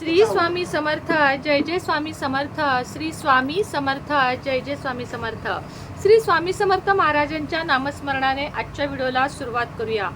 श्री स्वामी समर्थ जय जय स्वामी समर्थ श्री स्वामी समर्थ जय जय स्वामी समर्थ. श्री स्वामी समर्थ महाराजांच्या नामस्मरणाने आजच्या व्हिडिओला सुरुवात करूया.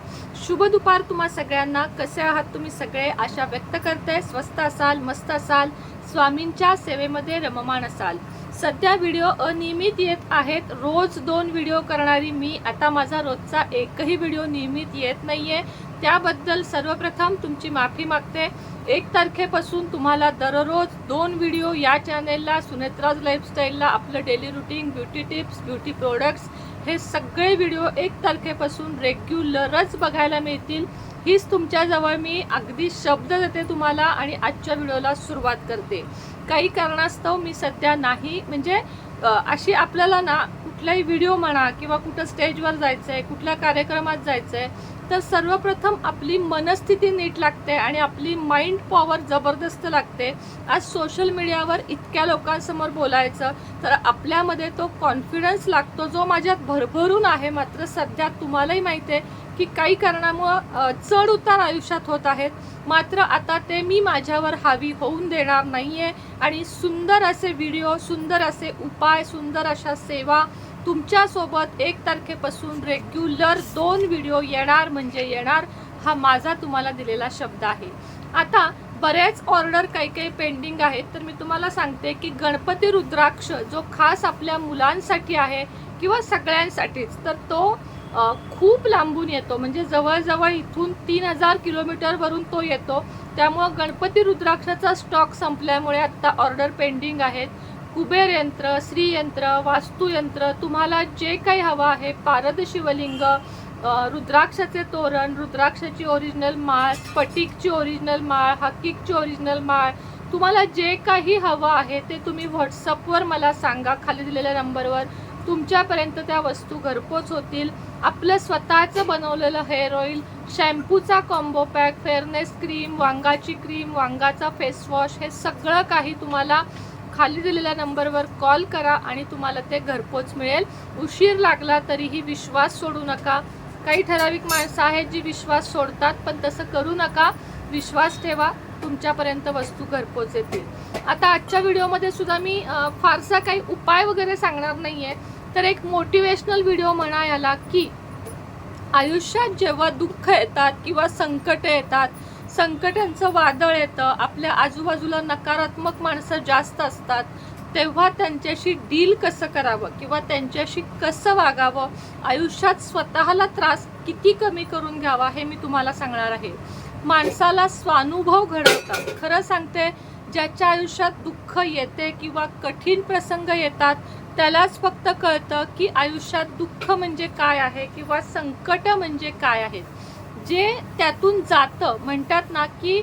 शुभ दुपार तुम्हा सगळ्यांना. कसे आहात तुम्ही सगळे? आशा व्यक्त करते. स्वस्त असाल मस्त असाल स्वामींच्या सेवेमध्ये रममाण असाल. सध्या व्हिडिओ अनियमित येत आहेत. रोज दोन व्हिडिओ करणारी मी. आता माझा रोजचा एकही व्हिडिओ नियमित येत नाहीये. त्याबद्दल सर्वप्रथम तुमची माफी मागते. एक तारखेपासून तुम्हाला दररोज दोन व्हिडिओ या चॅनेलला सुनेत्राज लाईफस्टाईलला आपलं daily routine beauty tips beauty products हे सगळे व्हिडिओ एक तारखेपासून रेग्युलरच बघायला मिळतील. हीच तुमच्याजवळ मी अगदी शब्द देते तुम्हाला आणि आजच्या व्हिडिओला सुरुवात करते. काही कारणास्तव मी सध्या नाही. म्हणजे अशी आपल्याला ना कुठलाही व्हिडिओ म्हणा किंवा कुठं स्टेजवर जायचं आहे कुठल्या कार्यक्रमात जायचं आहे तर सर्वप्रथम आपली मनस्थिती नीट लागते आणि आपली माइंड पॉवर जबरदस्त लागते. आज सोशल मीडियावर इतक्या लोकांसमोर बोलायचं तर आपल्यामध्ये तो कॉन्फिडन्स लागतो जो माझ्यात भरभरून आहे. मात्र सध्या तुम्हालाही माहिती आहे की काही कारणामुळं चढ उतार आयुष्यात होत आहेत. मात्र आता ते मी माझ्यावर हावी होऊन देणार नाही आहे आणि सुंदर असे व्हिडिओ सुंदर असे उपाय सुंदर अशा सेवा तुमच्यासोबत एक तारखेपासून रेग्युलर दोन व्हिडिओ येणार म्हणजे येणार हा माझा तुम्हाला दिलेला शब्द आहे. आता बऱ्याच ऑर्डर काही काही पेंडिंग आहेत. तर मी तुम्हाला सांगते की गणपती रुद्राक्ष जो खास आपल्या मुलांसाठी आहे किंवा सगळ्यांसाठीच तर तो खूप लांबून येतो. म्हणजे जवळजवळ इथून तीन हजार किलोमीटरवरून तो येतो. त्यामुळं गणपती रुद्राक्षाचा स्टॉक संपल्यामुळे आत्ता ऑर्डर पेंडिंग आहेत. कुबेर यंत्र श्रीयंत्र वास्तुयंत्र तुम्हाला जे काही हवं आहे पारद शिवलिंग रुद्राक्षाचे तोरण रुद्राक्षाची ओरिजिनल माळ स्फटिकची ओरिजिनल माळ हकीकची ओरिजिनल माळ तुम्हाला जे काही हवं आहे ते तुम्ही व्हॉट्सअपवर मला सांगा खाली दिलेल्या नंबरवर तुमच्यापर्यंत त्या वस्तू घरपोच होतील. आपलं स्वतःचं बनवलेलं हेअर ऑइल शॅम्पूचा कॉम्बो पॅक फेअरनेस क्रीम वांगाची क्रीम वांगाचा फेस वॉश हे सगळं काही तुम्हाला खाली दिलेल्या नंबरवर कॉल करा आणि तुम्हाला ते घरपोच मिळेल. उशीर लागला तरीही विश्वास सोडू नका. काही ठराविक माणसं आहेत जी विश्वास सोडतात पण तसं करू नका. विश्वास ठेवा तुमच्यापर्यंत वस्तू घरपोच येतील. आता आजच्या व्हिडिओमध्ये सुद्धा मी फारसा काही उपाय वगैरे सांगणार नाहीये तर एक मोटिवेशनल व्हिडिओ म्हणा याला की आयुष्यात जेव्हा दुःख येतात किंवा संकट येतात संकटांचं वादळ येतं आपल्या आजूबाजूला नकारात्मक माणसं जास्त असतात तेव्हा त्यांच्याशी डील कसं करावं किंवा त्यांच्याशी कसं वागावं आयुष्यात स्वतःला त्रास किती कमी करून घ्यावा हे मी तुम्हाला सांगणार आहे. माणसाला स्वानुभव घडवतात. खरं सांगते ज्याच्या आयुष्यात दुःख येते किंवा कठीण प्रसंग येतात त्यालाच फक्त कळतं की आयुष्यात दुःख म्हणजे काय आहे किंवा संकट म्हणजे काय आहेत. जे त्यातून जातं म्हणतात ना की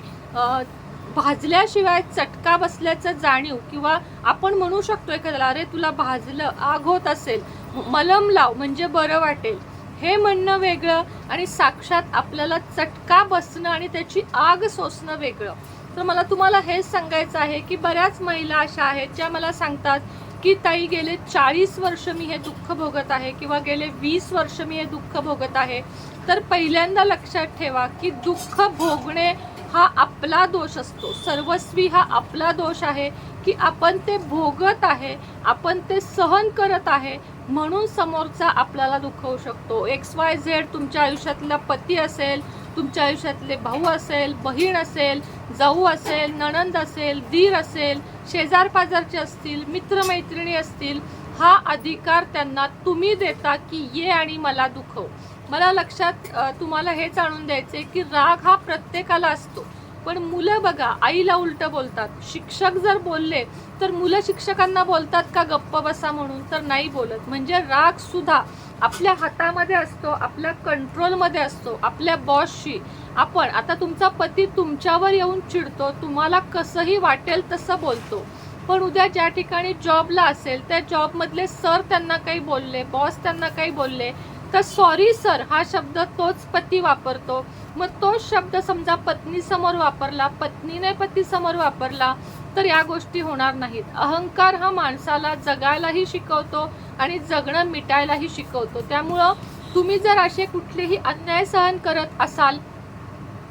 भाजल्याशिवाय चटका बसल्याचं जाणीव किंवा आपण म्हणू शकतो एखाद्याला अरे तुला भाजलं आग होत असेल मलम लाव म्हणजे बरं वाटेल. हे म्हणणं वेगळं आणि साक्षात आपल्याला चटका बसणं आणि त्याची आग सोसणं वेगळं. तर मला तुम्हाला हेच सांगायचं आहे की बऱ्याच महिला अशा आहेत ज्या मला सांगतात की ताई गेले चाळीस वर्ष मी हे दुःख भोगत आहे किंवा गेले वीस वर्ष मी हे दुःख भोगत आहे. तर पहिल्यांदा लक्षात ठेवा की दुःख भोगणे हा आपला दोष असतो. सर्वस्वी हा आपला दोष आहे की आपण ते भोगत आहे आपण ते सहन करत आहे म्हणून समोरचा आपल्याला दुखवू शकतो. एक्स वाय झेड तुमच्या आयुष्यातला पती असेल तुमच्या आयुष्यातले भाऊ असेल बहीण असेल जाऊ असेल नणंद असेल दीर असेल शेजार पाजारचे असतील मित्रमैत्रिणी असतील हा अधिकार त्यांना तुम्ही देता की ये आणि मला दुखव. मला लक्षात तुम्हाला हे जाणून द्यायचे की राग हा प्रत्येकाला असतो. पण मुलं बघा आईला उलटं बोलतात. शिक्षक जर बोलले तर मुलं शिक्षकांना बोलतात का गप्प बसा म्हणून? तर नाही बोलत. म्हणजे राग सुद्धा आपल्या हातामध्ये असतो आपल्या कंट्रोलमध्ये असतो आपल्या बॉसशी. आपण आता तुमचा पती तुमच्यावर येऊन चिडतो तुम्हाला कसंही वाटेल तसं बोलतो. पण उद्या ज्या ठिकाणी जॉबला असेल त्या जॉबमधले सर त्यांना काही बोलले बॉस त्यांना काही बोलले तर सॉरी सर हा शब्द तोच पती वापरतो. मग तोच शब्द समजा पत्नी समोर वापरला पत्नीने पती समोर वापरला तर या गोष्टी होणार नाहीत. अहंकार हा माणसाला जगायलाही शिकवतो आणि जगणं मिटायलाही शिकवतो. त्यामुळं तुम्ही जर असे कुठलेही अन्याय सहन करत असाल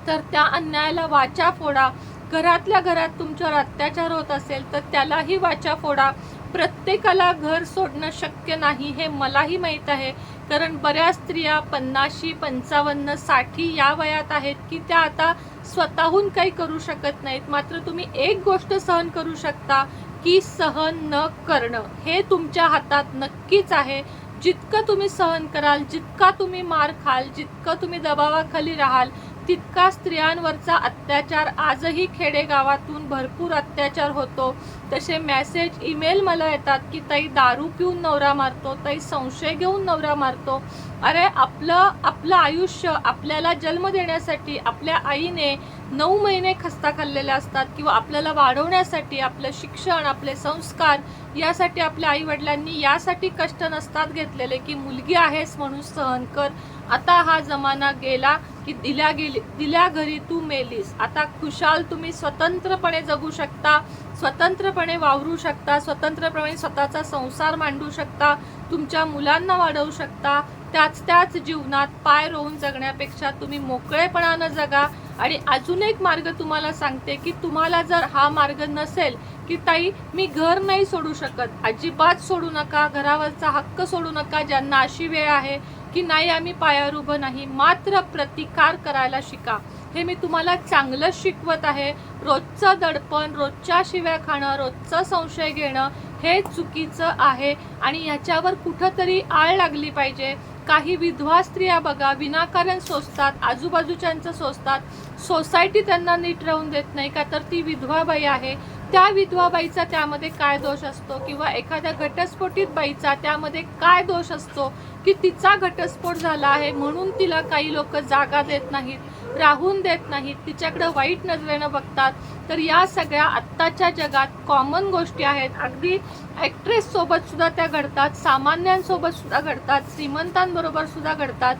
तर त्या अन्यायाला वाचा फोडा. घरातल्या घरात तुमच्यावर अत्याचार होत असेल तर त्यालाही वाचा फोडा. प्रत्येकाला घर सोडणं शक्य नाही हे मलाही माहीत आहे. कारण बऱ्याच स्त्रिया पन्नाशी पंचावन्नसाठी या वयात आहेत की त्या आता स्वतःहून काही करू शकत नाहीत. मात्र तुम्ही एक गोष्ट सहन करू शकता की सहन न करणं हे तुमच्या हातात नक्कीच आहे. जितकं तुम्ही सहन कराल जितका तुम्ही मार खाल जितकं तुम्ही दबावाखाली राहाल तितका स्त्रियांवरचा अत्याचार. आजही खेडेगावातून भरपूर अत्याचार होतो. तसे मेसेज ईमेल मला येतात की ताई दारू पिऊन नवरा मारतो ताई संशय घेऊन नवरा मारतो. अरे आपलं आपलं आयुष्य आपल्याला जन्म देण्यासाठी आपल्या आईने नऊ महिने खस्ता खाल्लेले असतात किंवा आपल्याला वाढवण्यासाठी आपलं शिक्षण आपले संस्कार यासाठी आपल्या आई वडिलांनी यासाठी कष्ट नसतात घेतलेले की मुलगी आहेस म्हणून सहन कर. आता हा जमाना गेला. की दिल्या गेली दिल्या घरी तू मेलीस. आता खुशाल तुम्ही स्वतंत्रपणे जगू शकता स्वतंत्रपणे वावरू शकता स्वतंत्रपणे स्वतःचा संसार मांडू शकता तुमच्या मुलांना वाढवू शकता. त्याच त्याच जीवनात पाय रोवून जगण्यापेक्षा तुम्ही मोकळेपणानं जगा. आणि अजून एक मार्ग तुम्हाला सांगते की तुम्हाला जर हा मार्ग नसेल की ताई मी घर नाही सोडू शकत. अजिबात सोडू नका घरावरचा हक्क सोडू नका ज्यांना अशी वेळ आहे की नाही आम्ही पायावर उभं नाही मात्र प्रतिकार करायला शिका. हे मी तुम्हाला चांगलं शिकवत आहे. रोजचं दडपण रोजच्या शिव्या खाणं रोजचं संशय घेणं हे चुकीचं आहे आणि ह्याच्यावर कुठंतरी आळ लागली पाहिजे. काही विधवा स्त्रिया बघा विनाकारण सोसतात आजूबाजूच्यांचं सोसतात. सोसायटी त्यांना नीट राहून देत नाही का? तर ती विधवा बाई आहे. त्या विधवाबाईचा त्यामध्ये काय दोष असतो किंवा एखाद्या घटस्फोटित बाईचा त्यामध्ये काय दोष असतो की तिचा घटस्फोट झाला आहे म्हणून तिला काही लोक जागा देत नाहीत राहून देत नाहीत तिच्याकडं वाईट नजरेनं बघतात. तर या सगळ्या आत्ताच्या जगात कॉमन गोष्टी आहेत. अगदी ॲक्ट्रेससोबत सुद्धा त्या घडतात सामान्यांसोबत सुद्धा घडतात श्रीमंतांबरोबर सुद्धा घडतात.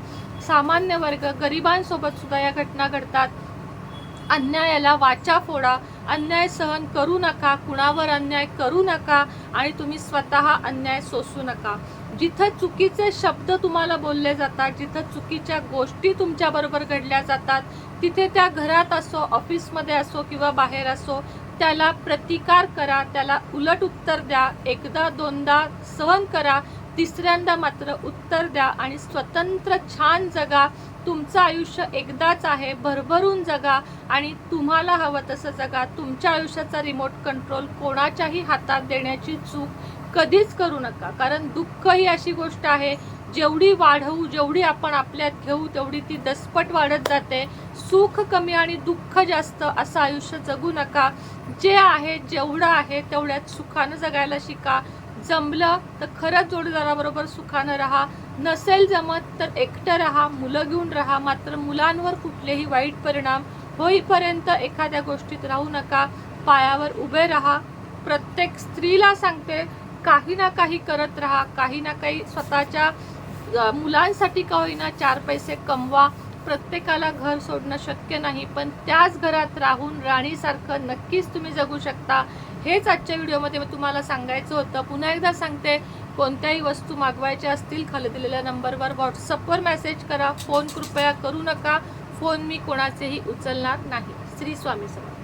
सामान्य वर्ग गरिबांसोबत सुद्धा या घटना घडतात. अन्यायाला वाचा फोडा अन्याय सहन करू नका कुणावर अन्याय करू नका आणि तुम्ही स्वतः अन्याय सोसू नका. जिथं चुकीचे शब्द तुम्हाला बोलले जातात जिथं चुकीच्या गोष्टी तुमच्याबरोबर घडल्या जातात तिथे त्या घरात असो ऑफिसमध्ये असो किंवा बाहेर असो त्याला प्रतिकार करा त्याला उलट उत्तर द्या एकदा दोनदा सहन करा तिसऱ्यांदा मात्र उत्तर द्या आणि स्वतंत्र छान जगा. तुमचं आयुष्य एकदाच आहे भरभरून जगा आणि तुम्हाला हवं तसं जगा. तुमच्या आयुष्याचा रिमोट कंट्रोल कोणाच्याही हातात देण्याची चूक कधीच करू नका. कारण दुःख ही अशी गोष्ट आहे जेवढी वाढवू जेवढी आपण आपल्यात घेऊ तेवढी ती दसपट वाढत जाते. सुख कमी आणि दुःख जास्त असं आयुष्य जगू नका. जे आहे जेवढं आहे तेवढ्यात सुखानं जगायला शिका. जमलं तर खरंच जोडीदाराबरोबर सुखानं राहा. नसेल जमत तर एकटं राहा मुलं घेऊन राहा. मात्र मुलांवर कुठलेही वाईट परिणाम होईपर्यंत एखाद्या गोष्टीत राहू नका. पायावर उभे राहा. प्रत्येक स्त्रीला सांगते काही ना काही करत राहा. काही ना काही स्वतःच्या मुलांसाठी का होईना चार पैसे कमवा. प्रत्येकाला घर सोडणं शक्य नाही पण त्याच घरात राहून राणीसारखं नक्कीच तुम्ही जगू शकता. हेच आजच्या व्हिडिओमध्ये मी तुम्हाला सांगायचं होतं. पुन्हा एकदा सांगते कोणत्याही वस्तू मागवायच्या असतील खाली दिलेल्या नंबरवर व्हॉट्सअपवर मेसेज करा. फोन कृपया करू नका. फोन मी कोणाचेही उचलणार नाही. श्री स्वामी समर्थ.